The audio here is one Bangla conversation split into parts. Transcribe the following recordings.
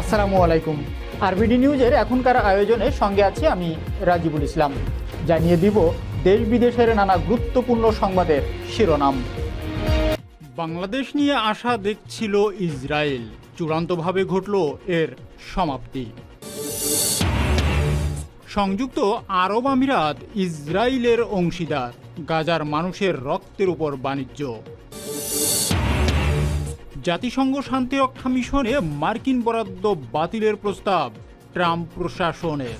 আসসালামু আলাইকুম। আরবিডি নিউজের এখনকার আয়োজনে সঙ্গে আছি আমি রাজিবুল ইসলাম। জানিয়ে দিব, দেশ বিদেশের নানা গুরুত্বপূর্ণ সংবাদের শিরোনাম। বাংলাদেশ নিয়ে আশা দেখছিল ইসরায়েল। চূড়ান্তভাবে ঘটল এর সমাপ্তি। সংযুক্ত আরব আমিরাত ইসরায়েলের অংশীদার, গাজার মানুষের রক্তের উপর বাণিজ্য। জাতিসংঘ শান্তিরক্ষা মিশনে মার্কিন বরাদ্দ বাতিলের প্রস্তাব, ট্রাম্প প্রশাসনের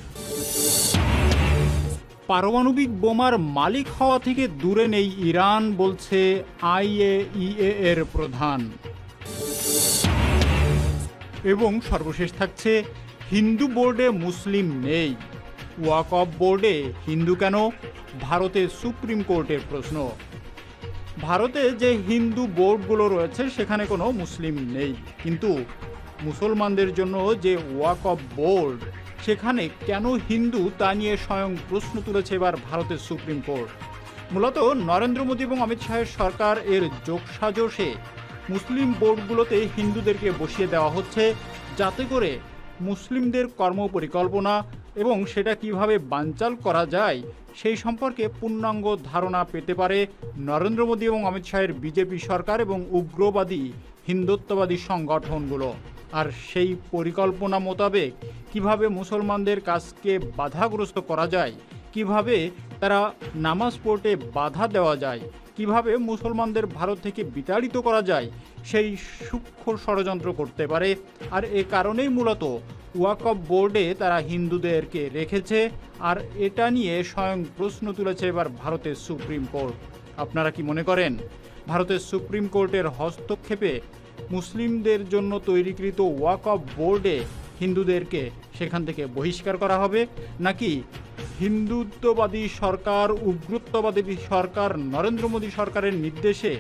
পারমাণবিক বোমার মালিক হওয়া থেকে দূরে নেই ইরান, বলছে আইএইএ এর প্রধান। এবং সর্বশেষ থাকছে, হিন্দু বোর্ডে মুসলিম নেই। ওয়াকফ বোর্ডে হিন্দু কেন? ভারতে সুপ্রিম কোর্টের প্রশ্ন। ভারতে যে হিন্দু বোর্ডগুলো রয়েছে, সেখানে কোনো মুসলিম নেই। কিন্তু মুসলমানদের জন্য যে ওয়াক অফ বোর্ড, সেখানে কেন হিন্দু তা নিয়ে স্বয়ং প্রশ্ন তুলেছে এবার ভারতের সুপ্রিম কোর্ট। মূলত নরেন্দ্র মোদী এবং অমিত শাহের সরকার এর যোগসাজশে মুসলিম বোর্ডগুলোতে হিন্দুদেরকে বসিয়ে দেওয়া হচ্ছে, যাতে করে মুসলিমদের কর্মপরিকল্পনা এবং সেটা কীভাবে বানচাল করা যায় সেই সম্পর্কে পূর্ণাঙ্গ ধারণা পেতে পারে নরেন্দ্র মোদী এবং অমিত শাহের বিজেপি সরকার এবং উগ্রবাদী হিন্দুত্ববাদী সংগঠনগুলো। আর সেই পরিকল্পনা মোতাবেক কীভাবে মুসলমানদের কাজকে বাধাগ্রস্ত করা যায়, কীভাবে তারা নামাজ পড়তে বাধা দেওয়া যায় কীভাবে মুসলমানদের ভারত থেকে বিতাড়িত করা যায়, সেই সূক্ষ্ম ষড়যন্ত্র করতে পারে। আর এ কারণেই মূলত ওয়াকফ বোর্ডে তারা হিন্দুদেরকে রেখেছে। আর এটা নিয়ে স্বয়ং প্রশ্ন তুলেছে এবার ভারতের সুপ্রিম কোর্ট। আপনারা কি মনে করেন? ভারতের সুপ্রিম কোর্টের হস্তক্ষেপে মুসলিমদের জন্য তৈরিকৃত ওয়াকফ বোর্ডে হিন্দুদেরকে সেখান থেকে বহিষ্কার করা হবে? নাকি হিন্দুত্ববাদী সরকার, উগ্রত্ববাদী সরকার নরেন্দ্র মোদী সরকারের নির্দেশে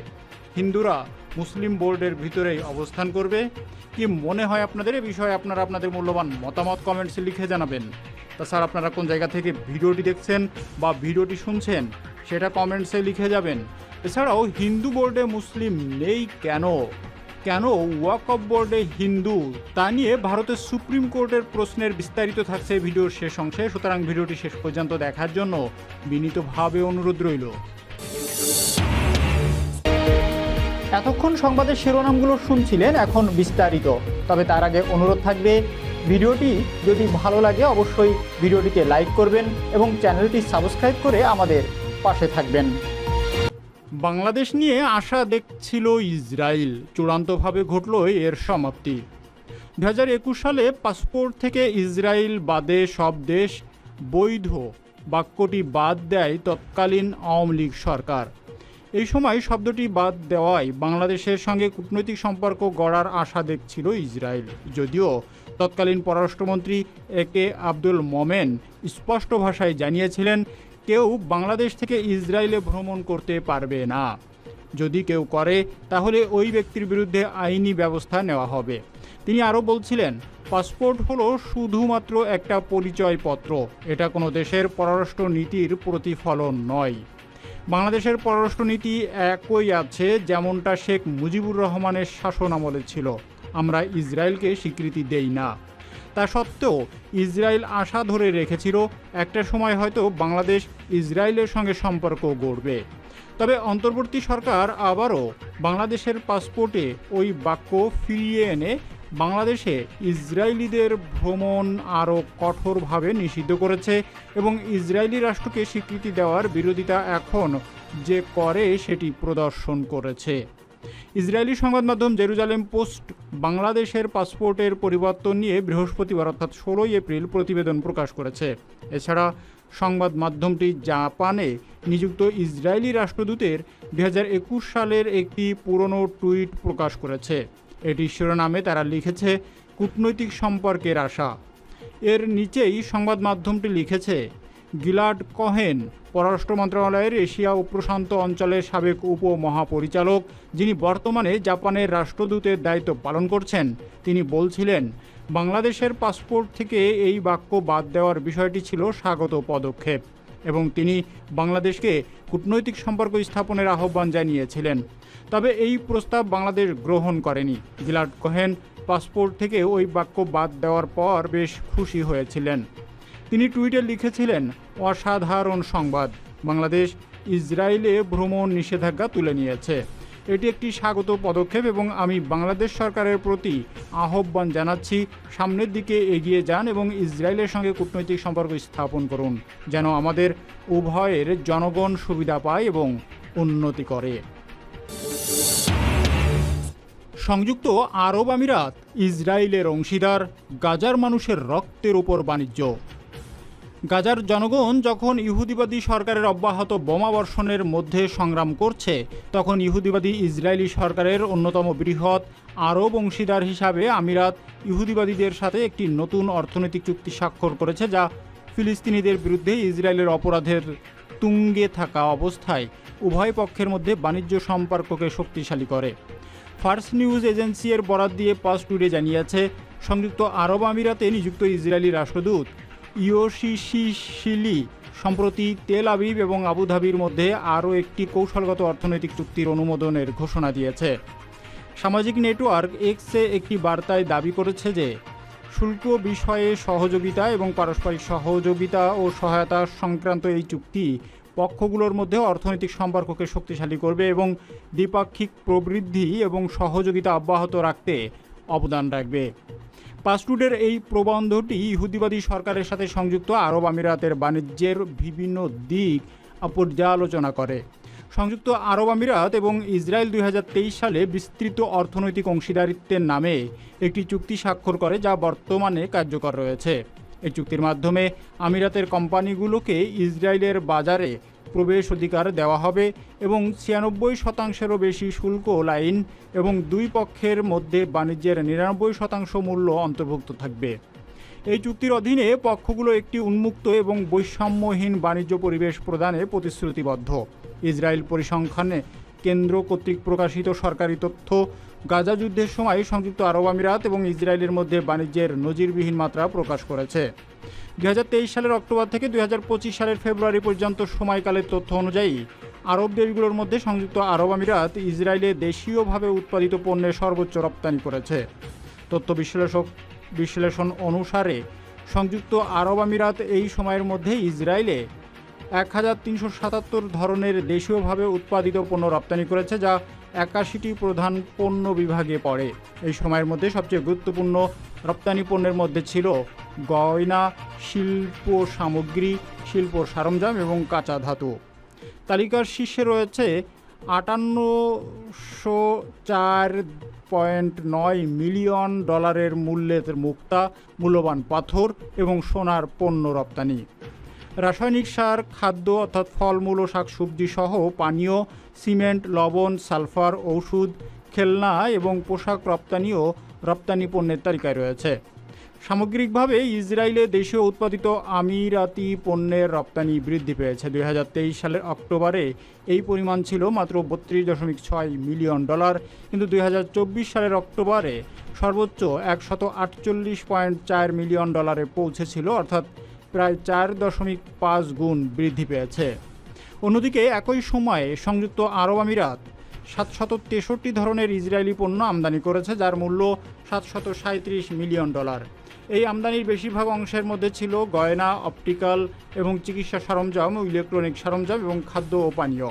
হিন্দুরা মুসলিম বোর্ডের ভিতরেই অবস্থান করবে। কি মনে হয় আপনাদের? এ বিষয়ে আপনারা আপনাদের মূল্যবান মতামত কমেন্টসে লিখে জানাবেন। তাছাড়া আপনারা কোন জায়গা থেকে ভিডিওটি দেখছেন বা ভিডিওটি শুনছেন, সেটা কমেন্টসে লিখে যাবেন। এছাড়াও হিন্দু বোর্ডে মুসলিম নেই কেন? কেন ওয়াক অফ বোর্ডে হিন্দু? তা নিয়ে ভারতের সুপ্রিম কোর্টের প্রশ্নের বিস্তারিত থাকছে ভিডিওর শেষ অংশে। সুতরাং ভিডিওটি শেষ পর্যন্ত দেখার জন্য বিনীতভাবে অনুরোধ রইল। এতক্ষণ সংবাদের শিরোনামগুলো শুনছিলেন, এখন বিস্তারিত। তবে তার আগে অনুরোধ থাকবে, ভিডিওটি যদি ভালো লাগে অবশ্যই ভিডিওটিকে লাইক করবেন এবং চ্যানেলটি সাবস্ক্রাইব করে আমাদের পাশে থাকবেন। বাংলাদেশ নিয়ে আশা দেখছিল ইসরায়েল। চূড়ান্তভাবে ঘটল এর সমাপ্তি। দু হাজার একুশ সালে পাসপোর্ট থেকে ইসরায়েল বাদে সব দেশ বৈধ বাক্যটি বাদ দেয় তৎকালীন আওয়ামী লীগ সরকার। এই সময় শব্দটি বাদ দেওয়ায় বাংলাদেশের সঙ্গে কূটনৈতিক সম্পর্ক গড়ার আশা দেখছিল ইসরায়েল। যদিও তৎকালীন পররাষ্ট্রমন্ত্রী এ কে আব্দুল মোমেন স্পষ্ট ভাষায় জানিয়েছিলেন কেউ বাংলাদেশ থেকে ইসরায়েলে ভ্রমণ করতে পারবে না। যদি কেউ করে, তাহলে ওই ব্যক্তির বিরুদ্ধে আইনি ব্যবস্থা নেওয়া হবে। তিনি আরও বলছিলেন, পাসপোর্ট হলো শুধুমাত্র একটা পরিচয়পত্র। এটা কোনো দেশের পররাষ্ট্র নীতির প্রতিফলন নয়। বাংলাদেশের পররাষ্ট্রনীতি একই আছে, যেমনটা শেখ মুজিবুর রহমানের শাসন আমলে ছিল। আমরা ইসরায়েলকে স্বীকৃতি দেই না। তা সত্ত্বেও ইসরায়েল আশা ধরে রেখেছিল একটা সময় হয়তো বাংলাদেশ ইসরায়েলের সঙ্গে সম্পর্ক গড়বে। তবে অন্তর্বর্তী সরকার আবারও বাংলাদেশের পাসপোর্টে ওই বাক্য ফিরিয়ে এনে বাংলাদেশে ইসরায়েলিদের ভ্রমণ আরও কঠোরভাবে নিষিদ্ধ করেছে এবং ইসরায়েলি রাষ্ট্রকে স্বীকৃতি দেওয়ার বিরোধিতা এখন যে করে সেটি প্রদর্শন করেছে। ইসরায়েলি সংবাদ মাধ্যম জেরুজালেম পোস্ট বাংলাদেশের পাসপোর্টের পরিবর্তন নিয়ে বৃহস্পতিবার অর্থাৎ ষোলোই এপ্রিল প্রতিবেদন প্রকাশ করেছে। এছাড়া সংবাদ মাধ্যমটি জাপানে নিযুক্ত ইসরায়েলি রাষ্ট্রদূতের দুই হাজার একুশ সালের একটি পুরনো টুইট প্রকাশ করেছে। এটি শিরোনামে তারা লিখেছে, কূটনৈতিক সম্পর্কের আশা। এর নিচেই সংবাদ মাধ্যমটি লিখেছে গিলাড কহেন, পররাষ্ট্র মন্ত্রণালয়ের এশিয়া ও প্রশান্ত অঞ্চলের সাবেক উপমহাপরিচালক, যিনি বর্তমানে জাপানের রাষ্ট্রদূতের দায়িত্ব পালন করছেন। তিনি বলছিলেন, বাংলাদেশের পাসপোর্ট থেকে এই বাক্য বাদ দেওয়ার বিষয়টি ছিল স্বাগত পদক্ষেপ। এবং তিনি বাংলাদেশকে কূটনৈতিক সম্পর্ক স্থাপনের আহ্বান জানিয়েছিলেন। তবে এই প্রস্তাব বাংলাদেশ গ্রহণ করেনি। গিলাড কোহেন, পাসপোর্ট থেকে ওই বাক্য বাদ দেওয়ার পর বেশ খুশি হয়েছিলেন। তিনি টুইটে লিখেছিলেন, অসাধারণ সংবাদ। বাংলাদেশ ইসরায়েলে ভ্রমণ নিষেধাজ্ঞা তুলে নিয়েছে। এটি একটি স্বাগত পদক্ষেপ এবং আমি বাংলাদেশ সরকারের প্রতি আহ্বান জানাচ্ছি, সামনের দিকে এগিয়ে যান এবং ইসরায়েলের সঙ্গে কূটনৈতিক সম্পর্ক স্থাপন করুন, যেন আমাদের উভয়ের জনগণ সুবিধা পায় এবং উন্নতি করে। সংযুক্ত আরব আমিরাত, ইসরায়েলের অংশীদার, গাজার মানুষের রক্তের উপর বাণিজ্য। গাজার জনগণ যখন ইহুদিবাদী সরকারের অব্যাহত বোমাবর্ষণের মধ্যে সংগ্রাম করছে, তখন ইহুদিবাদী ইসরায়েলি সরকারের অন্যতম বৃহৎ আরব অংশীদার হিসাবে আমিরাত ইহুদিবাদীদের সাথে একটি নতুন অর্থনৈতিক চুক্তি স্বাক্ষর করেছে যা ফিলিস্তিনিদের বিরুদ্ধে ইসরায়েলের অপরাধের তুঙ্গে থাকা অবস্থায় উভয় পক্ষের মধ্যে বাণিজ্য সম্পর্ককে শক্তিশালী করে। ফার্স্ট নিউজ এজেন্সি এর বরাত দিয়ে পাস টুডে জানিয়েছে, সংযুক্ত আরব আমিরাতে নিযুক্ত ইসরায়েলি রাষ্ট্রদূত ইয়োশিশিলি সম্প্রতি তেল আবিব এবং আবুধাবির মধ্যে আরও একটি কৌশলগত অর্থনৈতিক চুক্তির অনুমোদনের ঘোষণা দিয়েছে। সামাজিক নেটওয়ার্ক এক্সে একটি বার্তায় দাবি করেছে যে, শুল্ক বিষয়ে সহযোগিতা এবং পারস্পরিক সহযোগিতা ও সহায়তা সংক্রান্ত এই চুক্তি পক্ষগুলোর মধ্যে অর্থনৈতিক সম্পর্ককে শক্তিশালী করবে এবং দ্বিপাক্ষিক প্রবৃদ্ধি এবং সহযোগিতা অব্যাহত রাখতে অবদান রাখবে। পাসটুডের এই প্রবন্ধটি ইহুদিবাদী সরকারের সাথে সংযুক্ত আরব আমিরাতের বাণিজ্যের বিভিন্ন দিক পর্যালোচনা করে। সংযুক্ত আরব আমিরাত এবং ইসরায়েল দুই হাজার তেইশ সালে বিস্তৃত অর্থনৈতিক অংশীদারিত্বের নামে একটি চুক্তি স্বাক্ষর করে, যা বর্তমানে কার্যকর রয়েছে। এই চুক্তির মাধ্যমে আমিরাতের কোম্পানিগুলোকে ইসরায়েলের বাজারে প্রবেশ অধিকার দেওয়া হবে এবং ছিয়ানব্বই শতাংশেরও বেশি শুল্ক লাইন এবং দুই পক্ষের মধ্যে বাণিজ্যের নিরানব্বই শতাংশ মূল্য অন্তর্ভুক্ত থাকবে। এই চুক্তির অধীনে পক্ষগুলো একটি উন্মুক্ত এবং বৈষম্যহীন বাণিজ্য পরিবেশ প্রদানে প্রতিশ্রুতিবদ্ধ। ইসরায়েল পরিসংখ্যানে কেন্দ্র কর্তৃক প্রকাশিত সরকারি তথ্য। গাজা যুদ্ধের সময় সংযুক্ত আরব আমিরাত এবং ইসরায়েলের মধ্যে বাণিজ্যের নজিরবিহীন মাত্রা প্রকাশ করেছে। দুই হাজার তেইশ সালের অক্টোবর থেকে দুই হাজার পঁচিশ সালের ফেব্রুয়ারি পর্যন্ত সময়কালের তথ্য অনুযায়ী, আরব দেশগুলোর মধ্যে সংযুক্ত আরব আমিরাত ইসরায়েলে দেশীয়ভাবে উৎপাদিত পণ্যের সর্বোচ্চ রপ্তানি করেছে। তথ্য বিশ্লেষক বিশ্লেষণ অনুসারে, সংযুক্ত আরব আমিরাত এই সময়ের মধ্যে ইসরায়েলে এক হাজার তিনশো সাতাত্তর ধরনের দেশীয়ভাবে উৎপাদিত পণ্য রপ্তানি করেছে, যা একাশিটি প্রধান পণ্য বিভাগে পড়ে। এই সময়ের মধ্যে সবচেয়ে গুরুত্বপূর্ণ রপ্তানি পণ্যের মধ্যে ছিল গয়না, শিল্প সামগ্রী, শিল্প সরঞ্জাম এবং কাঁচা ধাতু। তালিকার শীর্ষে রয়েছে আটান্নশো চার পয়েন্ট নয় মিলিয়ন ডলারের মূল্যের মুক্তা, মূল্যবান পাথর এবং সোনার পণ্য রপ্তানি। রাসায়নিক সার, খাদ্য অর্থাৎ ফলমূল ও শাকসবজি সহ পানীয়, সিমেন্ট, লবণ, সালফার, ঔষধ, খেলনা এবং পোশাক রপ্তানিও রপ্তানি পণ্যের তালিকায় রয়েছে। সামগ্রিকভাবে ইসরায়েলে দেশীয় উৎপাদিত আমিরাতি পণ্যের রপ্তানি বৃদ্ধি পেয়েছে। দুই হাজার তেইশ সালের অক্টোবরে এই পরিমাণ ছিল মাত্র বত্রিশ দশমিক ছয় মিলিয়ন ডলার। কিন্তু দুই হাজার চব্বিশ সালের অক্টোবরে সর্বোচ্চ একশত আটচল্লিশ পয়েন্ট চার মিলিয়ন ডলারে পৌঁছেছিল, অর্থাৎ প্রায় চার দশমিক পাঁচ গুণ বৃদ্ধি পেয়েছে। অন্যদিকে একই সময়ে সংযুক্ত আরব আমিরাত সাতশত তেষট্টি ধরনের ইসরায়েলি পণ্য আমদানি করেছে, যার মূল্য সাতশত সাঁত্রিশ মিলিয়ন ডলার। এই আমদানির বেশিরভাগ অংশের মধ্যে ছিল গয়না, অপটিক্যাল এবং চিকিৎসা সরঞ্জাম ইলেকট্রনিক সরঞ্জাম এবং খাদ্য ও পানীয়।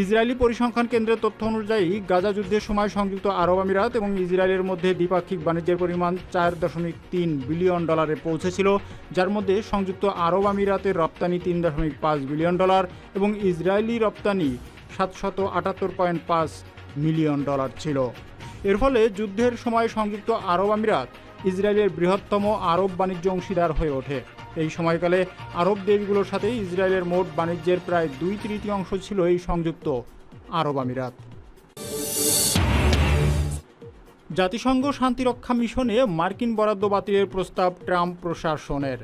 ইসরায়েলি পরিসংখ্যান কেন্দ্রের তথ্য অনুযায়ী, গাজা যুদ্ধের সময় সংযুক্ত আরব আমিরাত এবং ইসরায়েলের মধ্যে দ্বিপাক্ষিক বাণিজ্যের পরিমাণ চার দশমিক তিন বিলিয়ন ডলারে পৌঁছেছিল, যার মধ্যে সংযুক্ত আরব আমিরাতের রপ্তানি তিন দশমিক পাঁচ বিলিয়ন ডলার এবং ইসরায়েলি রপ্তানি সাতশত আটাত্তর পয়েন্ট পাঁচ মিলিয়ন ডলার ছিল। এর ফলে যুদ্ধের সময় সংযুক্ত আরব আমিরাত ইসরায়েলের বৃহত্তম আরব বাণিজ্য অংশীদার হয়ে ওঠে। এই সময়কালে আরব দেশগুলোর সাথে ইসরায়েলের মোট বাণিজ্যের প্রায় দুই তৃতীয়াংশ ছিল এই সংযুক্ত আরব আমিরাত। জাতিসংঘ শান্তিরক্ষা মিশনে মার্কিন বরাদ্দ বাতিলের প্রস্তাব ট্রাম্প প্রশাসনের।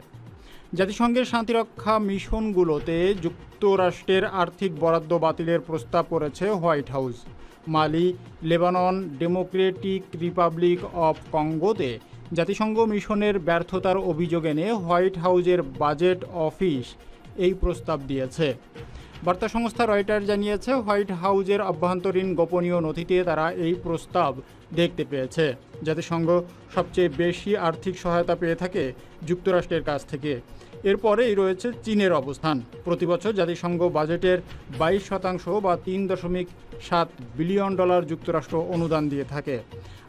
জাতিসংঘের শান্তিরক্ষা মিশনগুলোতে যুক্তরাষ্ট্রের আর্থিক বরাদ্দ বাতিলের প্রস্তাব করেছে White House. Mali, Lebanon Democratic Republic of কঙ্গোতে জাতিসংঘ মিশনের ব্যর্থতার অভিযোগ এনে হোয়াইট হাউজের বাজেট অফিস এই প্রস্তাব দিয়েছে। বার্তা সংস্থা রয়টার জানিয়েছে, হোয়াইট হাউজের অভ্যন্তরীণ গোপনীয় নথিতে তারা এই প্রস্তাব দেখতে পেয়েছে। জাতিসংঘ সবচেয়ে বেশি আর্থিক সহায়তা পেয়ে থাকে যুক্তরাষ্ট্রের কাছ থেকে। এরপরেই রয়েছে চীনের অবস্থান। প্রতি বছর জাতিসংঘ বাজেটের বাইশ শতাংশ বা তিন দশমিক সাত বিলিয়ন ডলার যুক্তরাষ্ট্র অনুদান দিয়ে থাকে।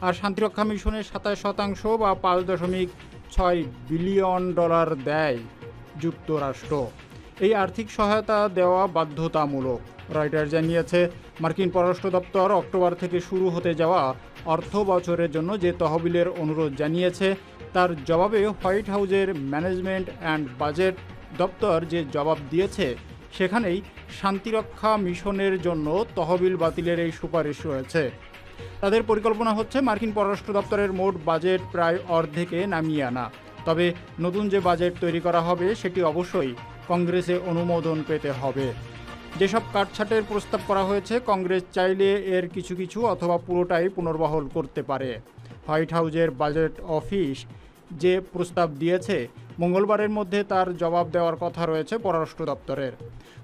আর শান্তিরক্ষা মিশনের সাতাশ শতাংশ বা পাঁচ দশমিক ছয় বিলিয়ন ডলার দেয় যুক্তরাষ্ট্র। এই আর্থিক সহায়তা দেওয়া বাধ্যতামূলক। রয়টার জানিয়েছে, মার্কিন পররাষ্ট্র দপ্তর অক্টোবর থেকে শুরু হতে যাওয়া অর্থ বছরের জন্য যে তহবিলের অনুরোধ জানিয়েছে তার জবাবে হোয়াইট হাউজের ম্যানেজমেন্ট অ্যান্ড বাজেট দপ্তর যে জবাব দিয়েছে, সেখানেই শান্তিরক্ষা মিশনের জন্য তহবিল বাতিলের এই সুপারিশ রয়েছে। তাদের পরিকল্পনা হচ্ছে মার্কিন পররাষ্ট্র দপ্তরের মোট বাজেট প্রায় অর্ধেকে নামিয়ে আনা। তবে নতুন যে বাজেট তৈরি করা হবে, সেটি অবশ্যই কংগ্রেসে অনুমোদন পেতে হবে। যেসব কাটছাটের প্রস্তাব করা হয়েছে, কংগ্রেস চাইলে এর কিছু কিছু অথবা পুরোটাই পুনর্বহল করতে পারে। হোয়াইট হাউজের বাজেট অফিস যে প্রস্তাব দিয়েছে, মঙ্গলবারের মধ্যে তার জবাব দেওয়ার কথা রয়েছে পররাষ্ট্র দপ্তরের।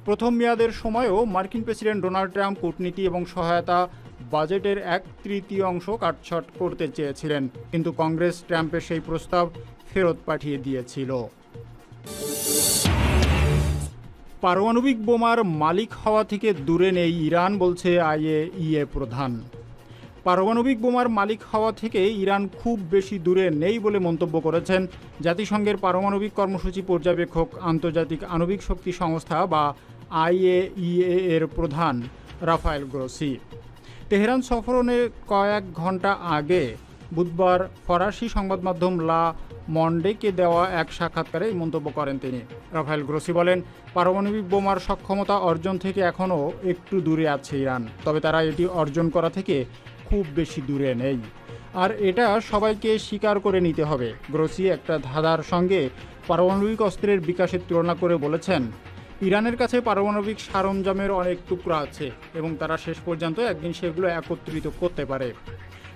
প্রথম মেয়াদের সময়ও মার্কিন প্রেসিডেন্ট ডোনাল্ড ট্রাম্প কূটনীতি এবং সহায়তা বাজেটের এক তৃতীয়াংশ কাটছট করতে চেয়েছিলেন, কিন্তু কংগ্রেস ট্রাম্পের সেই প্রস্তাব ফেরত পাঠিয়ে দিয়েছিল। পারমাণবিক বোমার মালিক হওয়া থেকে দূরে নেই ইরান, বলছে আইএইএ প্রধান। পারমাণবিক বোমার মালিক হওয়া থেকে ইরান খুব বেশি দূরে নেই বলে মন্তব্য করেছেন জাতিসংঘের পারমাণবিক কর্মসূচি পর্যবেক্ষক আন্তর্জাতিক আণবিক শক্তি সংস্থা বা আইএইএ এর প্রধান রাফায়েল গ্রোসি। তেহরান সফরনে কয়েক ঘণ্টা আগে বুধবার ফরাসি সংবাদ মাধ্যম লা মন্ডেকে দেওয়া এক সাক্ষাৎকারে এই মন্তব্য করেন তিনি। রাফায়েল গ্রোসি বলেন, পারমাণবিক বোমার সক্ষমতা অর্জন থেকে এখনও একটু দূরে আছে ইরান, তবে তারা এটি অর্জন করা থেকে খুব বেশি দূরে নেই। আর এটা সবাইকে স্বীকার করে নিতে হবে। গ্রোসি একটা ধাঁধার সঙ্গে পারমাণবিক অস্ত্রের বিকাশের তুলনা করে বলেছেন। ইরানের কাছে পারমাণবিক সরঞ্জামের অনেক টুকরা আছে এবং তারা শেষ পর্যন্ত একদিন সেগুলো একত্রিত করতে পারে।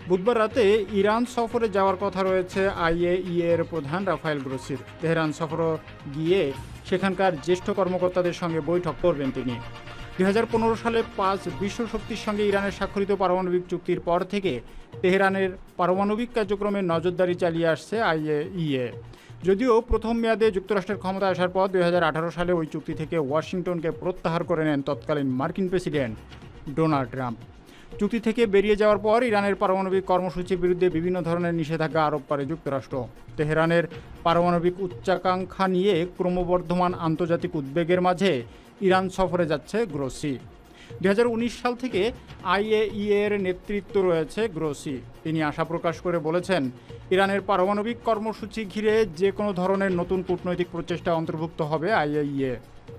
বুধবার রাতে ইরান সফরে যাওয়ার কথা রয়েছে আইএইএ এর প্রধান রাফায়েল গ্রোসির তেহরান সফর গিয়ে সেখানকার জ্যেষ্ঠ কর্মকর্তাদের সঙ্গে বৈঠক করবেন তিনি। দুই হাজার পনেরো সালে পাঁচ বিশ্ব শক্তির সঙ্গে ইরানের স্বাক্ষরিত পারমাণবিক চুক্তির পর থেকে তেহরানের পারমাণবিক কার্যক্রমে নজরদারি চালিয়ে আসছে আইএইএ। যদিও প্রথম মেয়াদে যুক্তরাষ্ট্রের ক্ষমতা আসার পর দুই হাজার আঠারো সালে ওই চুক্তি থেকে ওয়াশিংটনকে প্রত্যাহার করে নেন তৎকালীন মার্কিন প্রেসিডেন্ট ডোনাল্ড ট্রাম্প। চুক্তি থেকে বেরিয়ে যাওয়ার পর ইরানের পারমাণবিক কর্মসূচির বিরুদ্ধে বিভিন্ন ধরনের নিষেধাজ্ঞা আরোপ করে যুক্তরাষ্ট্র। তেহরানের পারমাণবিক উচ্চাকাঙ্ক্ষা নিয়ে ক্রমবর্ধমান আন্তর্জাতিক উদ্বেগের মাঝে ইরান সফরে যাচ্ছে গ্রোসি। দু হাজার উনিশ সাল থেকে আইএইএ এর নেতৃত্ব রয়েছে গ্রোসি। তিনি আশা প্রকাশ করে বলেছেন, ইরানের পারমাণবিক কর্মসূচি ঘিরে যে কোনো ধরনের নতুন কূটনৈতিক প্রচেষ্টা অন্তর্ভুক্ত হবে আইএইএ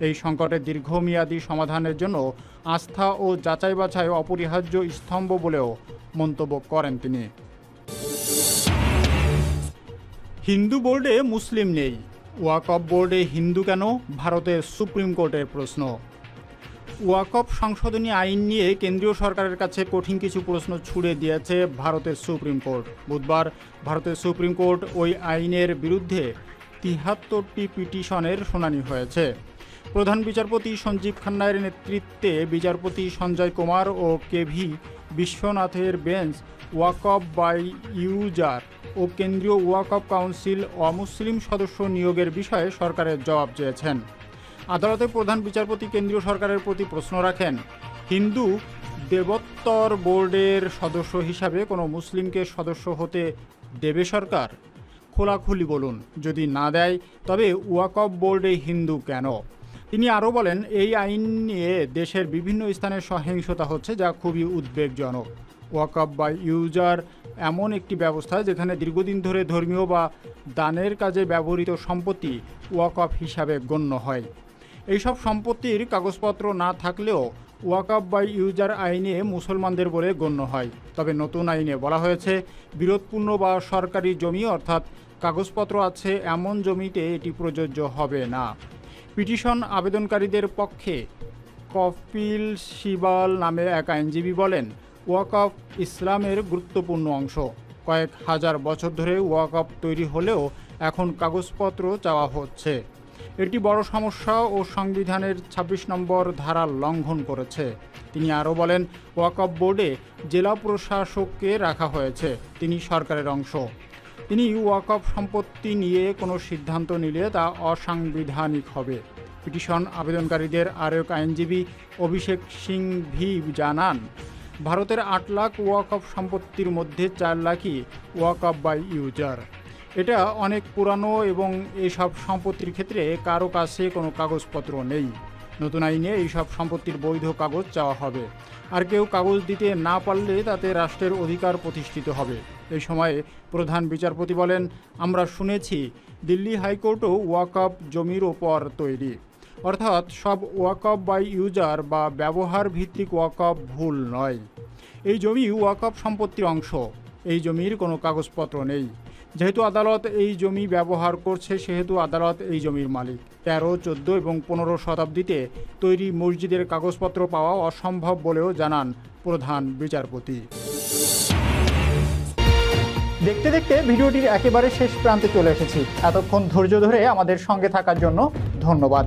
এই সংকটের দীর্ঘমেয়াদী সমাধানের জন্য আস্থা ও যাচাই বাছাই অপরিহার্য স্তম্ভ বলেও মন্তব্য করেন তিনি। হিন্দু বোর্ডে মুসলিম নেই। ওয়াকফ বোর্ডে হিন্দু কেন? ভারতের সুপ্রিম কোর্টের প্রশ্ন। ওয়াকফ সংশোধনী আইন নিয়ে কেন্দ্রীয় সরকারের কাছে কঠিন কিছু প্রশ্ন ছুড়ে দিয়েছে ভারতের সুপ্রিম কোর্ট। বুধবার ভারতের সুপ্রিম কোর্ট ওই আইনের বিরুদ্ধে তিহাত্তরটি পিটিশনের শুনানি হয়েছে। প্রধান বিচারপতি সঞ্জীব খান্নার নেতৃত্বে বিচারপতি সঞ্জয় কুমার ও কেভি বিশ্বনাথের বেঞ্চ ওয়াকফ বাই ইউজার ও কেন্দ্রীয় ওয়াকফ কাউন্সিল অমুসলিম সদস্য নিয়োগের বিষয়ে সরকারের জবাব চেয়েছেন। আদালতের প্রধান বিচারপতি কেন্দ্রীয় সরকারের প্রতি প্রশ্ন রাখেন, হিন্দু দেবোত্তর বোর্ডের সদস্য হিসাবে কোনো মুসলিমকে সদস্য হতে দেবে সরকার? খোলাখুলি বলুন, যদি না দেয়, তবে ওয়াকফ বোর্ডে হিন্দু কেন? তিনি আরও বলেন, এই আইন নিয়ে দেশের বিভিন্ন স্থানে সহিংসতা হচ্ছে, যা খুবই উদ্বেগজনক। ওয়াকফ বা ইউজার এমন একটি ব্যবস্থা যেখানে দীর্ঘদিন ধরে ধর্মীয় বা দানের কাজে ব্যবহৃত সম্পত্তি ওয়াকফ হিসাবে গণ্য হয়। এইসব সম্পত্তির কাগজপত্র না থাকলেও ওয়াকফ বাই ইউজার আইনে মুসলমানদের বলে গণ্য হয়। তবে নতুন আইনে বলা হয়েছে, বিরোধপূর্ণ বা সরকারি জমি অর্থাৎ কাগজপত্র আছে, এমন জমিতে এটি প্রযোজ্য হবে না। পিটিশন আবেদনকারীদের পক্ষে কপিল শিবাল নামে এক আইনজীবী বলেন ওয়াকফ ইসলামের গুরুত্বপূর্ণ অংশ। কয়েক হাজার বছর ধরে ওয়াকফ তৈরি হলেও এখন কাগজপত্র চাওয়া হচ্ছে। এটি বড় সমস্যা ও সংবিধানের ২৬ নম্বর ধারা লঙ্ঘন করেছে। তিনি আরও বলেন ওয়াকফ বোর্ডে জেলা প্রশাসককে রাখা হয়েছে, তিনি সরকারের অংশ। তিনি ওয়াকফ সম্পত্তি নিয়ে কোনো সিদ্ধান্ত নিলে তা অসাংবিধানিক হবে। পিটিশন আবেদনকারীদের আরেক আইনজীবী অভিষেক সিংভি জানান ভারতের আট লাখ ওয়াকফ সম্পত্তির মধ্যে চার লাখই ওয়াকফ বাই ইউজার। এটা অনেক পুরানো এবং এইসব সম্পত্তির ক্ষেত্রে কারও কাছে কোনো কাগজপত্র নেই। নতুন আইনে এইসব সম্পত্তির বৈধ কাগজ চাওয়া হবে। আর কেউ কাগজ দিতে না পারলে তাতে রাষ্ট্রের অধিকার প্রতিষ্ঠিত হবে। এই সময়ে প্রধান বিচারপতি বলেন, আমরা শুনেছি, দিল্লি হাইকোর্টও ওয়াকফ জমির ওপর তৈরি। অর্থাৎ সব ওয়াকফ বাই ইউজার বা ব্যবহার ভিত্তিক ওয়াকফ ভুল নয়। এই জমি ওয়াকফ সম্পত্তির অংশ। এই জমির কোনো কাগজপত্র নেই। যেহেতু আদালত এই জমি ব্যবহার করছে, সেহেতু আদালত এই জমির মালিক। তেরো, চোদ্দ এবং পনেরো শতাব্দীতে তৈরি মসজিদের কাগজপত্র পাওয়া অসম্ভব বলেও জানান প্রধান বিচারপতি। দেখতে দেখতে ভিডিওটির একেবারে শেষ প্রান্তে চলে এসেছি। এতক্ষণ ধৈর্য ধরে আমাদের সঙ্গে থাকার জন্য ধন্যবাদ।